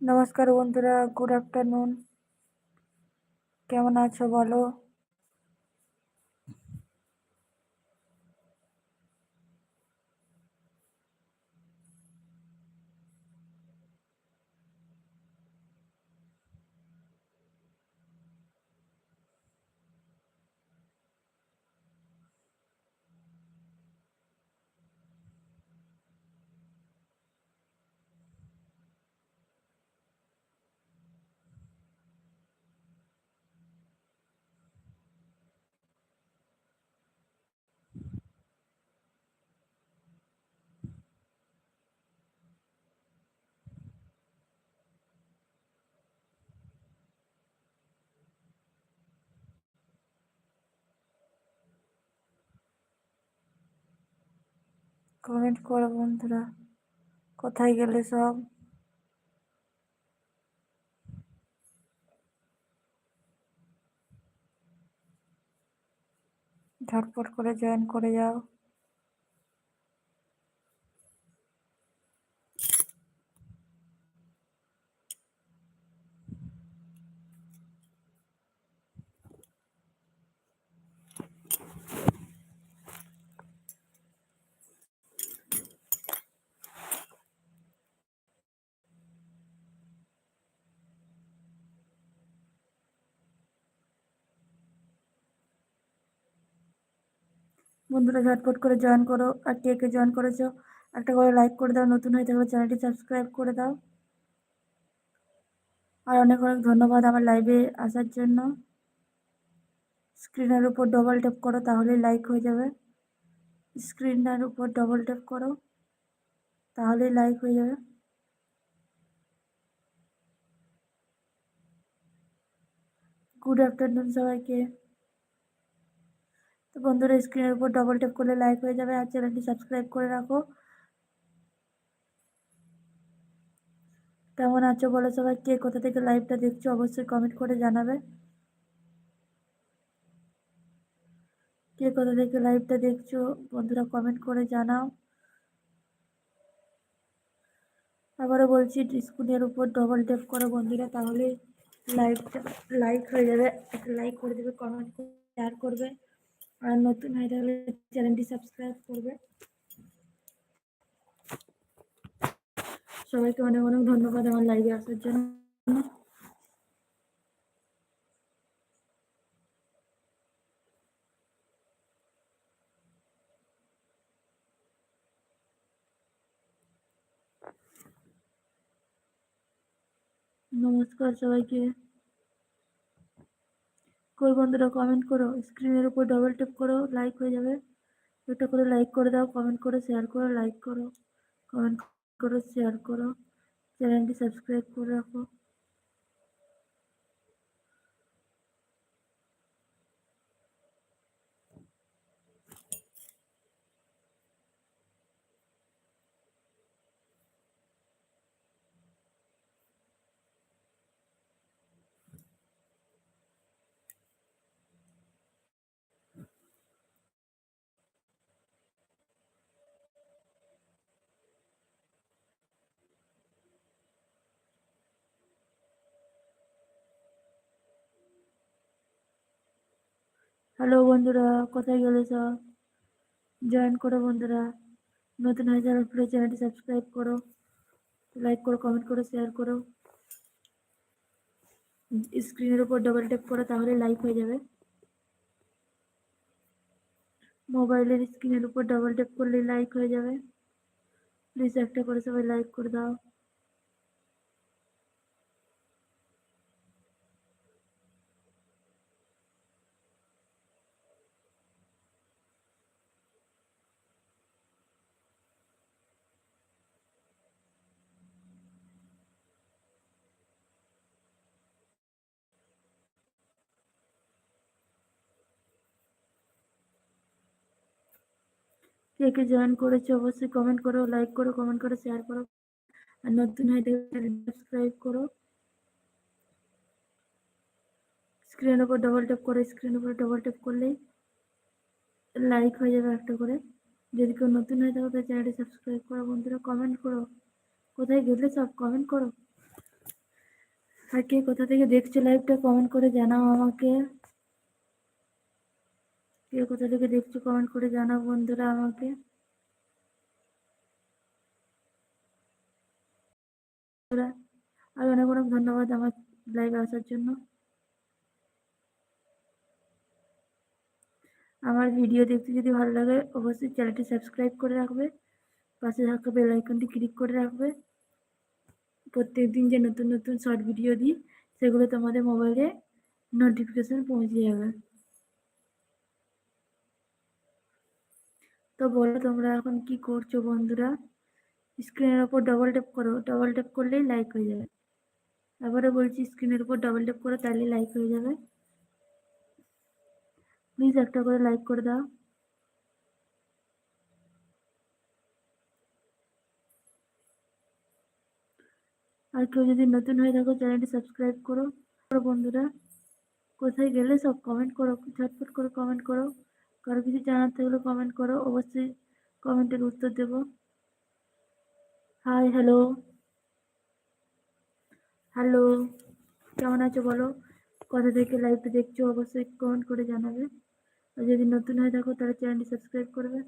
নমস্কার বন্ধুরা good afternoon কেমন আছো বলো? কমেন্ট করো বন্ধুরা। কোথায় গেলে সব? ঝটপট করে জয়েন করে যাও। বন্ধুরা ঝটপট করে জয়েন করো, আর কে জয়েন করেছ, একটা করে লাইক করে দাও, নতুন হয়ে থাকলে চ্যানেলটি সাবস্ক্রাইব করে দাও। আর অনেক অনেক ধন্যবাদ আমার লাইভে আসার জন্য। স্ক্রিনের উপর ডবল ট্যাপ করো তাহলে লাইক হয়ে যাবে। স্ক্রিনের উপর ডবল ট্যাপ করো তাহলে লাইক হয়ে যাবে। গুড আফটারনুন সবাইকে। তো বন্ধুরা স্ক্রিনের উপর ডবল ট্যাপ করলে লাইক হয়ে যাবে আর চ্যানেলটি সাবস্ক্রাইব করে রাখো। কেমন আছো বলো সবাই? কে কোথা থেকে লাইভটা দেখছ অবশ্যই কমেন্ট করে জানাবে। কে কোথা থেকে লাইভটা দেখছ বন্ধুরা কমেন্ট করে জানাও। আবারও বলছি স্ক্রিনের উপর ডবল ট্যাপ করো বন্ধুরা, তাহলে লাইভটা লাইক হয়ে যাবে। একটা লাইক করে দেবে কমেন্ট শেয়ার করবে। আর নতুন হয়ে থাকলে চ্যানেলটি সাবস্ক্রাইব করবে। সবাইকে অনেক অনেক ধন্যবাদ আমার লাইভে আসার জন্য। নমস্কার সবাইকে। কই বন্ধুরা কমেন্ট করো। স্ক্রিনের উপর ডবল টেপ করো লাইক হয়ে যাবে। একটা করে লাইক করে দাও কমেন্ট করে শেয়ার করো লাইক করো। কমেন্ট করো শেয়ার করো। চ্যানেলটি সাবস্ক্রাইব করে রাখো। হ্যালো বন্ধুরা, কোথায় গেলে সব? জয়েন করো, বন্ধুরা। নতুন হয়ে যাওয়ার পরে চ্যানেলটি সাবস্ক্রাইব করো লাইক করো কমেন্ট করো শেয়ার করো। স্ক্রিনের উপর ডবল ট্যাপ করো, তাহলে লাইক হয়ে যাবে। মোবাইলের স্ক্রিনের উপর ডবল ট্যাপ করলে লাইক হয়ে যাবে। প্লিজ একটা করে সবাই লাইক করে দাও। কে কে জয়েন করেছে, অবশ্যই কমেন্ট করো লাইক করো কমেন্ট করো শেয়ার করো। আর নতুন হয়ে সাবস্ক্রাইব করো। স্ক্রিনের উপর ডবল ট্যাপ করে স্ক্রিনের উপর ডবল ট্যাপ করলেই লাইক হয়ে যাবে একটা করে। যদি কেউ নতুন হয়ে থাকে তো চ্যানেলটি সাবস্ক্রাইব করো। বন্ধুরা কমেন্ট করো। কোথায় গেলে সব কমেন্ট করো? আর কে কোথা থেকে দেখছ লাইভটা কমেন্ট করে জানাও আমাকে। কে কোথা থেকে দেখছ কমেন্ট করে জানাও বন্ধুরা আমাকে। আর অনেক অনেক ধন্যবাদ আমার লাইভে আসার জন্য। আমার ভিডিও দেখতে যদি ভালো লাগে, অবশ্যই চ্যানেলটি সাবস্ক্রাইব করে রাখবে। পাশে থাকা বেল আইকনটি ক্লিক করে রাখবে। প্রত্যেক দিন যে নতুন নতুন শর্ট ভিডিও দিই, সেগুলো তোমাদের মোবাইলে নোটিফিকেশন পৌঁছে যাবে। তো বলো তোমরা এখন কি করছ বন্ধুরা? স্ক্রিনের ওপর ডবল ট্যাপ করো। ডবল ট্যাপ করলেই লাইক হয়ে যাবে। আবারও বলছি স্ক্রিনের উপর ডবল ট্যাপ করো তাহলে লাইক হয়ে যাবে। প্লিজ একটা করে লাইক করে দাও। আর কেউ যদি নতুন হয়ে থাকো চ্যানেলটি সাবস্ক্রাইব করো। বন্ধুরা, কোথায় গেলে সব কমেন্ট করো ঝটফট করে কমেন্ট করো। কারও কিছু জানার থাকলে কমেন্ট করো। অবশ্যই কমেন্টের উত্তর দেব। হাই হ্যালো হ্যালো কেমন আছো বলো? কথা থেকে লাইভটা দেখছ অবশ্যই কমেন্ট করে জানাবে। আর যদি নতুন হয়ে থাকো তাহলে চ্যানেলটি সাবস্ক্রাইব করবে।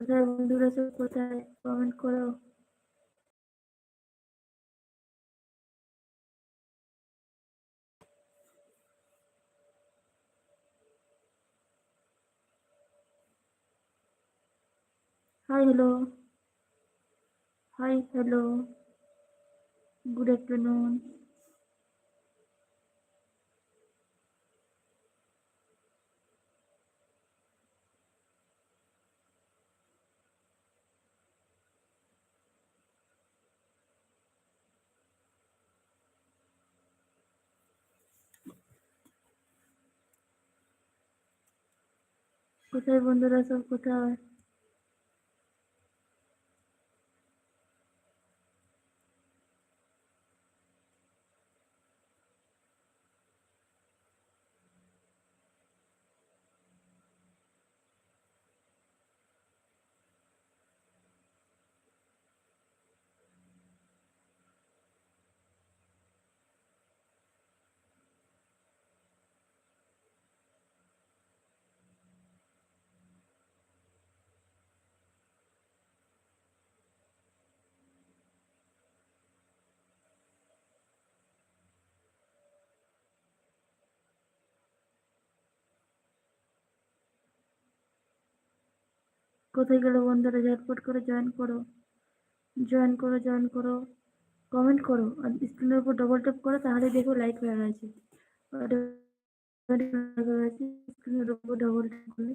কোথায় বন্ধুরা সব কোথায়? কমেন্ট করো। Hi hello hi hello good afternoon কোথায় বন্ধুরা সব কোথায়? কোথায় গেলে বন্ধুরা? ঝটপট করে জয়েন করো। জয়েন করো জয়েন করো। কমেন্ট করো। আর স্ক্রিনের উপর ডবল ট্যাপ করো, তাহলে দেখো লাইক হয়ে গেছে। স্ক্রিনের উপর ডবল ট্যাপ করলে